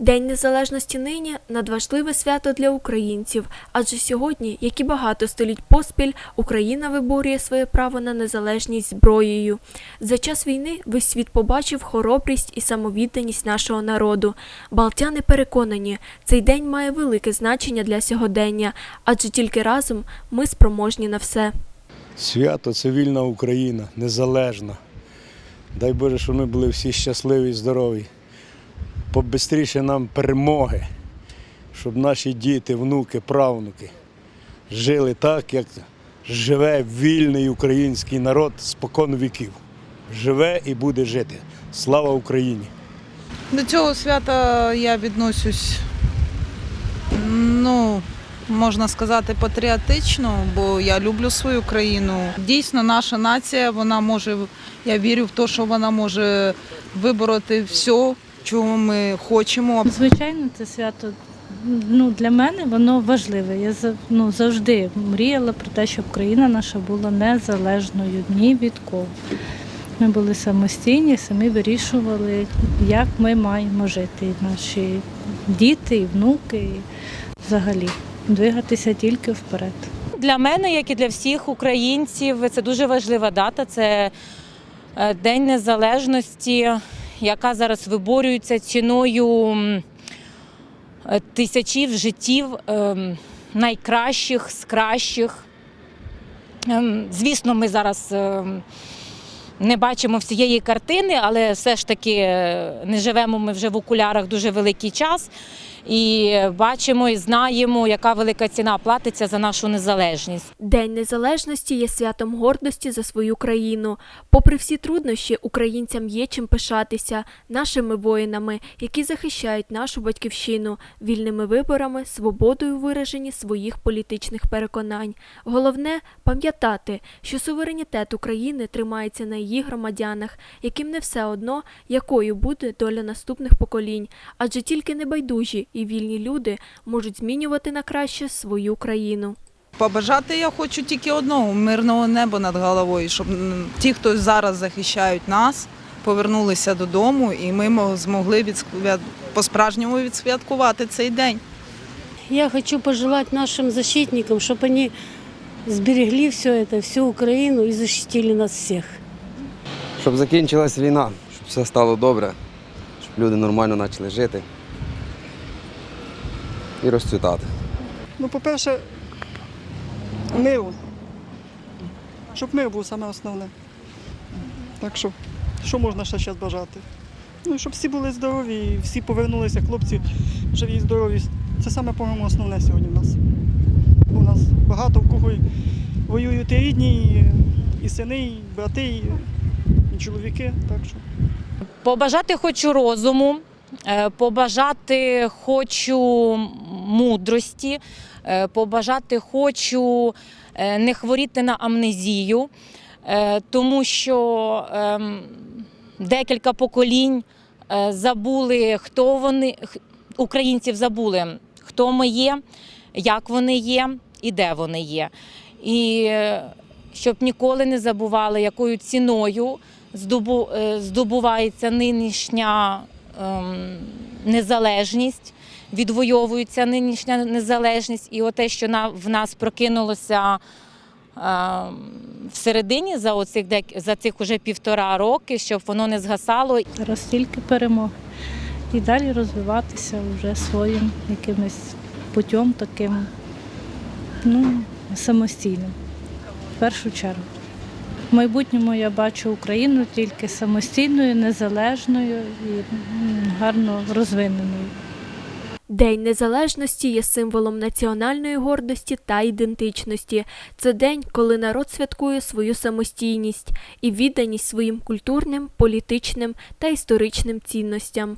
День незалежності нині надважливе свято для українців, адже сьогодні, як і багато століть поспіль, Україна виборює своє право на незалежність зброєю. За час війни весь світ побачив хоробрість і самовідданість нашого народу. Балтяни переконані, цей день має велике значення для сьогодення, адже тільки разом ми спроможні на все. Свято це вільна Україна, незалежна. Дай Боже, щоб ми були всі щасливі і здорові. Побистріше нам перемоги, щоб наші діти, внуки, правнуки жили так, як живе вільний український народ спокон віків. Живе і буде жити. Слава Україні! До цього свята я відношусь, ну, можна сказати, патріотично, бо я люблю свою країну. Дійсно, наша нація, вона може, я вірю в те, що вона може вибороти все, чого ми хочемо. Звичайно, це свято ну, для мене воно важливе. Я ну, завжди мріяла про те, щоб країна наша була незалежною ні від кого. Ми були самостійні, самі вирішували, як ми маємо жити. І наші діти, і внуки, і взагалі двигатися тільки вперед. Для мене, як і для всіх українців, це дуже важлива дата. Це е, День Незалежності, яка зараз виборюється ціною е, тисячів життів ем, найкращих з кращих. Ем, Звісно, ми зараз не бачимо всієї картини, але все ж таки е, не живемо ми вже в окулярах дуже великий час. І бачимо і знаємо, яка велика ціна платиться за нашу незалежність. День незалежності є святом гордості за свою країну. Попри всі труднощі, українцям є чим пишатися нашими воїнами, які захищають нашу батьківщину вільними виборами, свободою у вираженні своїх політичних переконань. Головне пам'ятати, що суверенітет України тримається на її громадянах, яким не все одно, якою буде доля наступних поколінь, адже тільки небайдужі і вільні люди можуть змінювати на краще свою країну. Побажати я хочу тільки одного мирного неба над головою, щоб ті, хто зараз захищають нас, повернулися додому, і ми змогли відсвят... по-справжньому відсвяткувати цей день. Я хочу пожелать нашим защитникам, чтобы они сберегли все это, всю Украину и защитили нас всех. Щоб закінчилась війна, щоб все стало добре, щоб люди нормально почали жити і розцвітати. Ну, по-перше, миру. Щоб мир був саме основне. Так що, що можна ще зараз бажати? Ну, щоб всі були здорові, і всі повернулися, хлопці живі і здорові. Це саме, по-моєму, основне сьогодні в нас. У нас багато в кого воюють і рідні, і, і сини, і брати, і, і чоловіки. Так що. Побажати хочу розуму, е, побажати хочу мудрості, е, побажати хочу е, не хворіти на амнезію, е, тому що ем, декілька поколінь забули, хто вони, українців забули, хто ми є, як вони є і де вони є. І щоб ніколи не забували, якою ціною здобувається нинішня ем, незалежність, відвоюється нинішня незалежність, і оте, що в нас прокинулося ем, всередині за оцих за цих уже півтора роки, щоб воно не згасало. Зараз тільки перемоги. І далі розвиватися вже своїм якимось путем таким, ну, самостійним. В першу чергу. В майбутньому я бачу Україну тільки самостійною, незалежною і гарно розвиненою. День незалежності є символом національної гордості та ідентичності. Це день, коли народ святкує свою самостійність і відданість своїм культурним, політичним та історичним цінностям.